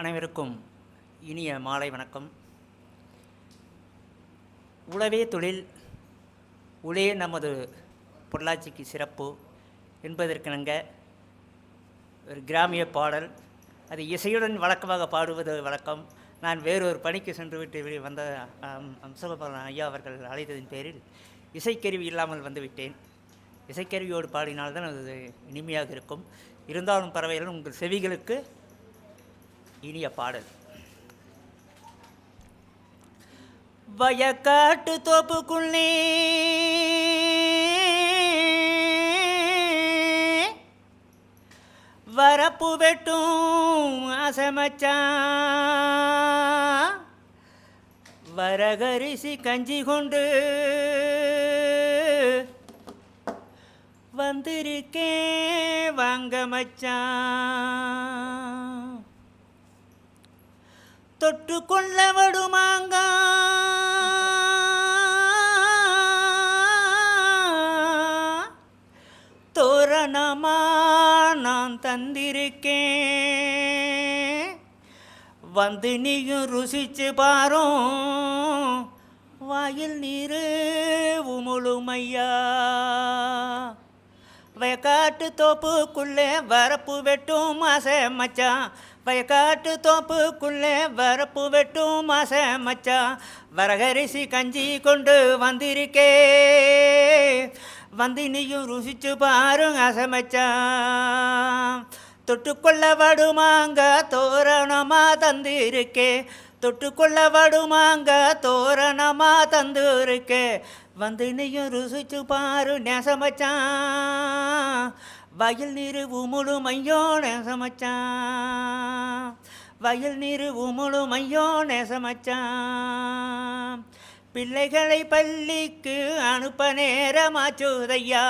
அனைவருக்கும் இனிய மாலை வணக்கம். உழவே தொழில் உளே நமது பொள்ளாச்சிக்கு சிறப்பு என்பதற்கிணங்க ஒரு கிராமிய பாடல். அது இசையுடன் வழக்கமாக பாடுவது வழக்கம். நான் வேறொரு பணிக்கு சென்று விட்டு வந்த அம், ஐயா அவர்கள் அழைத்ததின் பேரில் இசைக்கருவி இல்லாமல் வந்துவிட்டேன். இசைக்கருவியோடு பாடினால்தான் அது இனிமையாக இருக்கும். இருந்தாலும் பரவாயில்லை உங்கள் செவிகளுக்கு இனிய பாடல். வயக்காட்டு தோப்புக்குள்ளே வரப்பு வெட்டும் அசமச்சான் வரகரிசி கஞ்சி கொண்டு வந்திருக்கேன் வாங்க மச்சான். தொட்டு கொள்ள வடுமாங்க தோரணமா நான் தந்திருக்கேன். வந்து நீயும் ருசிச்சு பாரும். வாயில் நீர் உமுழுமையா. வயக்காட்டு தோப்புக்குள்ளே வரப்பு வெட்டும் ஆசை மச்சான். வயக்காட்டு தோப்புக்குள்ளே வரப்பு வெட்டும் மாச மச்சா. வரகரிசி கஞ்சி கொண்டு வந்திருக்கே. வந்து நீயும் ருசிச்சு பாருங்க அசமச்சா தொட்டுக்கொள்ள வடுமாங்க தோரணமா தந்திருக்கே. தொட்டுக்கொள்ள வடுமாங்க தோரணமா தந்திருக்கே. வந்து நீயும் ருசிச்சு பாரு நெசமச்சான் வயல் நீர் உமுழு மையோ நேசமச்சான் வயல் நீர் உமுழு மையோ நேசமச்சான் பிள்ளைகளை பள்ளிக்கு அனுப்ப நேரமாச்சுதையா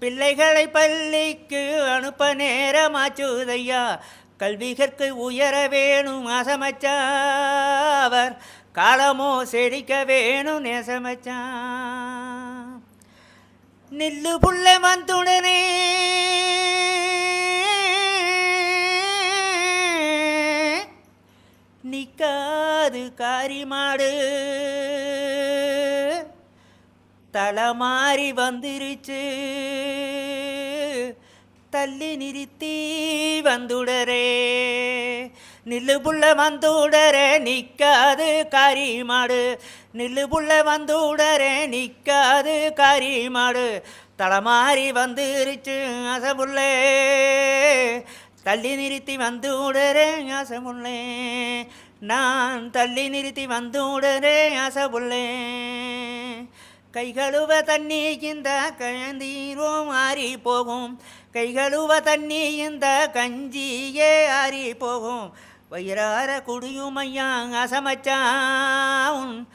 பிள்ளைகளை பள்ளிக்கு அனுப்ப நேரமாச்சுதையா கல்விகற்கு உயர வேணும் அசமச்சாவர் காலமோ செழிக்க வேணும் நேசமச்சான் நில்லு புள்ள வந்துடனே நிக்காது காரிமாடு. தலமாறி வந்துருச்சு. தள்ளி நிறுத்தி வந்துடரே நில்லு புள்ள வந்துடரே நிக்காது காரிமாடு. நில்லு புள்ள வந்துடரே நிக்காது காரிமாடு. தலமாறி வந்துருச்சு அசபுள்ளே தள்ளி நிறுத்தி வந்து உடரே அசமுள்ளே. நான் தள்ளி நிறுத்தி வந்து உடரே அசபுள்ளே கைகழுவ தண்ணி இந்த கழந்தீரோ ஆறி போகும். கைகழுவ தண்ணி இந்த கஞ்சியே ஆறி போகும். வயிறார குடியுமையாங் ஐயா அசமச்சான்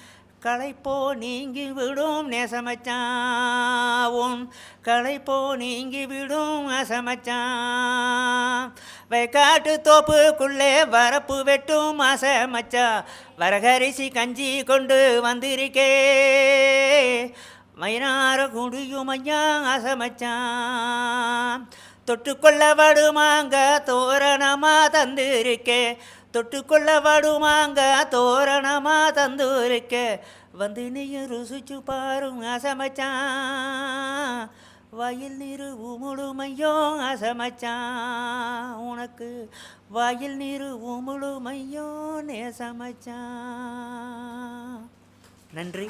களைப்போ நீங்கி விடும் நெசமச்சான் களைப்போ நீங்கி விடும் அசமச்சான் வைக்காட்டு தோப்புக்குள்ளே வரப்பு வெட்டும் அசமச்சா? வரகரிசி கஞ்சி கொண்டு வந்திருக்கே? மயினார குடியுமையாங் அசமச்சான் தொட்டுக்கொள்ள வடுமாங்க தோரணமா தந்திருக்கே. தொட்டுக்கொள்ள வடுமாங்க தோரணமா தந்திருக்கே. வந்து நீயும் ருசிச்சு பாரும் அசமச்சான் வாயில் நீரு உமுழுமையோ அசமச்சான் உனக்கு வாயில் நீரு உமுழுமையோ நேசமச்சான் நன்றி.